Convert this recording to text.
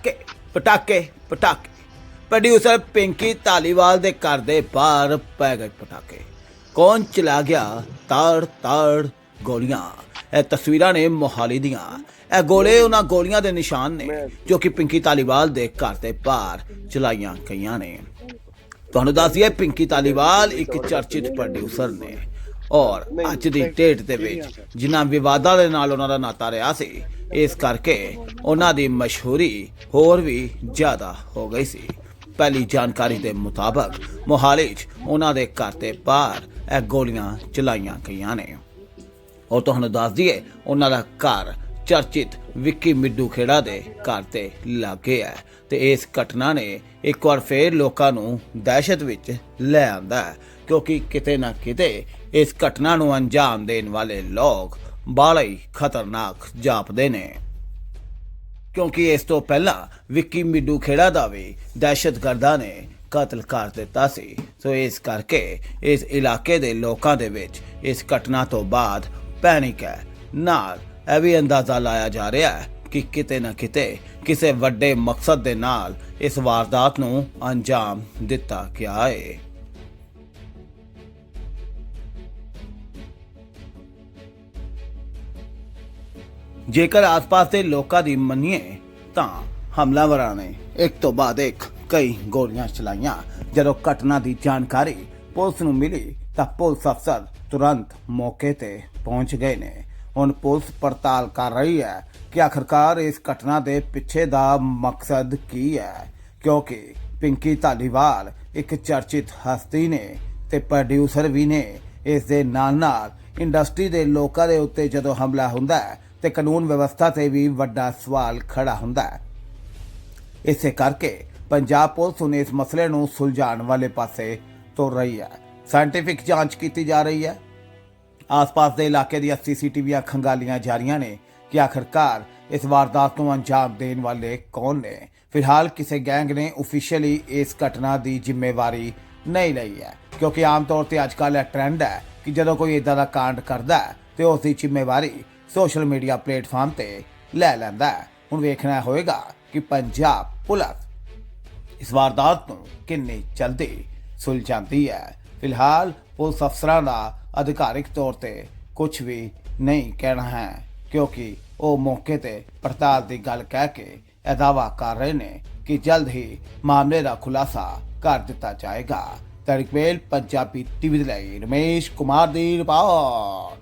ਪਟਾਕੇ ਪਟਾਕੇ ਪਟਾਕੇ। ਪ੍ਰੋਡਿਊਸਰ ਪਿੰਕੀ ਧਾਲੀਵਾਲ ਦੇ ਘਰ ਦੇ ਬਾਹਰ ਪੈ ਗਏ ਪਟਾਕੇ। ਕੌਣ ਚਲਾ ਗਿਆ ਤਾੜ ਤਾੜ ਗੋਲੀਆਂ? ਇਹ ਤਸਵੀਰਾਂ ਨੇ ਮੋਹਾਲੀ ਦੀਆਂ। ਇਹ ਗੋਲੇ ਉਹਨਾਂ ਗੋਲੀਆਂ ਦੇ ਨਿਸ਼ਾਨ ਨੇ ਜੋ ਕਿ ਪਿੰਕੀ ਧਾਲੀਵਾਲ ਦੇ ਘਰ ਦੇ ਬਾਹਰ ਚਲਾਈਆਂ ਗਈਆਂ ਨੇ। ਤੁਹਾਨੂੰ ਦੱਸ ਦਈਏ, ਪਿੰਕੀ ਧਾਲੀਵਾਲ ਇੱਕ ਚਰਚਿਤ ਪ੍ਰੋਡਿਊਸਰ ਨੇ। ਔਰ ਅੱਜ ਦੀ ਡੇਟ ਦੇ ਵਿੱਚ ਜਿਨ੍ਹਾਂ ਵਿਵਾਦਾਂ ਦੇ ਨਾਲ ਉਹਨਾਂ ਦਾ ਨਾਤਾ ਰਿਹਾ ਸੀ ਇਸ ਕਰਕੇ ਉਹਨਾਂ ਦੀ ਮਸ਼ਹੂਰੀ ਹੋਰ ਵੀ ਜ਼ਿਆਦਾ ਹੋ ਗਈ ਸੀ। ਪਹਿਲੀ ਜਾਣਕਾਰੀ ਦੇ ਮੁਤਾਬਕ ਮੋਹਾਲੀ 'ਚ ਉਹਨਾਂ ਦੇ ਘਰ ਦੇ ਬਾਹਰ ਇਹ ਗੋਲੀਆਂ ਚਲਾਈਆਂ ਗਈਆਂ ਨੇ। ਔਰ ਤੁਹਾਨੂੰ ਦੱਸ ਦਈਏ, ਉਹਨਾਂ ਦਾ ਘਰ ਚਰਚਿਤ ਵਿੱਕੀ ਮਿੱਡੂ ਖੇੜਾ ਦੇ ਘਰ ਤੇ ਲੱਗੇ ਹੈ ਤੇ ਇਸ ਘਟਨਾ ਨੇ ਇੱਕ ਵਾਰ ਫੇਰ ਲੋਕਾਂ ਨੂੰ ਦਹਿਸ਼ਤ ਵਿੱਚ ਲੈ ਆਂਦਾ ਹੈ, ਕਿਉਂਕਿ ਕਿਤੇ ਨਾ ਕਿਤੇ ਇਸ ਘਟਨਾ ਨੂੰ ਅੰਜਾਮ ਦੇਣ ਵਾਲੇ ਲੋਕ ਬਾਲਾ ਹੀ ਖਤਰਨਾਕ ਜਾਪਦੇ ਨੇ। ਕਿਉਂਕਿ ਇਸ ਤੋਂ ਪਹਿਲਾਂ ਵਿੱਕੀ ਮਿੱਡੂ ਖੇੜਾ ਦਾ ਵੀ ਦਹਿਸ਼ਤਗਰਦਾਂ ਨੇ ਕਤਲ ਕਰ ਦਿੱਤਾ ਸੀ। ਸੋ ਇਸ ਕਰਕੇ ਇਸ ਇਲਾਕੇ ਦੇ ਲੋਕਾਂ ਦੇ ਵਿੱਚ ਇਸ ਘਟਨਾ ਤੋਂ ਬਾਅਦ ਪੈਨਿਕ ਹੈ। ਨਾਲ ਇਹ ਵੀ ਅੰਦਾਜ਼ਾ ਲਾਇਆ ਜਾ ਰਿਹਾ ਹੈ ਕਿ ਕਿਤੇ ਨਾ ਕਿਤੇ ਕਿਸੇ ਵੱਡੇ ਮਕਸਦ ਦੇ ਨਾਲ ਇਸ ਵਾਰਦਾਤ ਨੂੰ ਅੰਜਾਮ ਦਿੱਤਾ ਗਿਆ ਹੈ ਜੇਕਰ ਆਸ-ਪਾਸ ਦੇ ਲੋਕਾਂ ਦੀ ਮੰਨੀਏ, ਤਾਂ ਹਮਲਾਵਰਾਂ ਨੇ ਇੱਕ ਤੋਂ ਬਾਅਦ ਇੱਕ ਕਈ ਗੋਲੀਆਂ ਚਲਾਈਆਂ। ਜਦੋਂ ਘਟਨਾ ਦੀ ਜਾਣਕਾਰੀ ਪੁਲਿਸ ਨੂੰ ਮਿਲੀ, ਤਾਂ ਪੁਲਿਸ ਅਫਸਰ ਤੁਰੰਤ ਮੌਕੇ ਤੇ ਪਹੁੰਚ ਗਏ ਨੇ। ਹੁਣ ਪੁਲਿਸ ਪੜਤਾਲ ਕਰ ਰਹੀ ਹੈ ਕਿ ਆਖਰਕਾਰ ਇਸ ਘਟਨਾ ਦੇ ਪਿੱਛੇ ਦਾ ਮਕਸਦ ਕੀ ਹੈ, ਕਿਉਂਕਿ ਪਿੰਕੀ ਧਾਲੀਵਾਲ ਇੱਕ ਚਰਚਿਤ ਹਸਤੀ ਨੇ ਤੇ ਪ੍ਰੋਡਿਊਸਰ ਵੀ ਨੇ। ਇਸ ਦੇ ਨਾਲ ਨਾਲ ਇੰਡਸਟਰੀ ਦੇ ਲੋਕਾਂ ਦੇ ਉੱਤੇ ਜਦੋਂ ਹਮਲਾ ਹੁੰਦਾ ਹੈ ਤੇ ਕਾਨੂੰਨ ਵਿਵਸਥਾ ਤੇ ਵੀ ਵੱਡਾ ਸਵਾਲ ਖੜਾ ਹੁੰਦਾ ਹੈ। ਇਸੇ ਕਰਕੇ ਪੰਜਾਬ ਪੁਲਿਸ ਹੁਣ ਇਸ ਮਸਲੇ ਨੂੰ ਸੁਲਝਾਉਣ ਵਾਲੇ ਪਾਸੇ ਤੁਰ ਰਹੀ ਹੈ। ਸਾਇੰਟੀਫਿਕ ਜਾਂਚ ਕੀਤੀ ਜਾ ਰਹੀ ਹੈ। ਆਸ-ਪਾਸ ਦੇ ਇਲਾਕੇ ਦੀਆਂ ਸੀਸੀਟੀਵੀਆਂ ਖੰਗਾਲੀਆਂ ਜਾ ਰਹੀਆਂ ਨੇ ਕਿ ਆਖਰਕਾਰ ਇਸ ਵਾਰਦਾਤ ਨੂੰ ਅੰਜਾਮ ਦੇਣ ਵਾਲੇ ਕੌਣ ਨੇ? ਫਿਲਹਾਲ ਕਿਸੇ ਗੈਂਗ ਨੇ ਅਫੀਸ਼ੀਅਲੀ ਇਸ ਘਟਨਾ ਦੀ ਜ਼ਿੰਮੇਵਾਰੀ ਨਹੀਂ ਲਈ ਹੈ, ਕਿਉਂਕਿ ਆਮ ਤੌਰ ਤੇ ਅੱਜਕੱਲ ਇਹ ਟ੍ਰੈਂਡ ਹੈ ਕਿ ਜਦੋਂ ਕੋਈ ਇਦਾਂ ਦਾ ਕਾਂਡ ਕਰਦਾ ਹੈ ਤੇ ਉਸ ਦੀ ਜ਼ਿੰਮੇਵਾਰੀ ਸੋਸ਼ਲ ਮੀਡੀਆ ਪਲੇਟਫਾਰਮ ਤੇ ਲੈ ਲੈਂਦਾ ਹੈ। ਹੁਣ ਵੇਖਣਾ ਹੋਵੇਗਾ ਕਿ ਪੰਜਾਬ ਪੁਲਿਸ ਇਸ ਵਾਰਦਾਤ ਨੂੰ ਕਿੰਨੀ ਜਲਦੀ ਸੁਲਝਾਉਂਦੀ ਹੈ। ਫਿਲਹਾਲ ਪੁਲਿਸ ਅਫਸਰਾਂ ਦਾ ਅਧਿਕਾਰਿਕ ਤੌਰ ਤੇ ਕੁਝ ਵੀ ਨਹੀਂ ਕਹਿਣਾ ਹੈ, ਕਿਉਂਕਿ ਉਹ ਮੌਕੇ ਤੇ ਪੜਤਾਲ ਦੀ ਗੱਲ ਕਹਿ ਕੇ ਇਹ ਦਾਅਵਾ ਕਰ ਰਹੇ ਨੇ ਕਿ ਜਲਦ ਹੀ ਮਾਮਲੇ ਦਾ ਖੁਲਾਸਾ ਕਰ ਦਿੱਤਾ ਜਾਏਗਾ। ਤੜਕਵੇਲ ਪੰਜਾਬੀ ਟੀਵੀ ਦੇ ਲਈ ਰਮੇਸ਼ ਕੁਮਾਰ ਦੀ ਰਿਪੋਰਟ।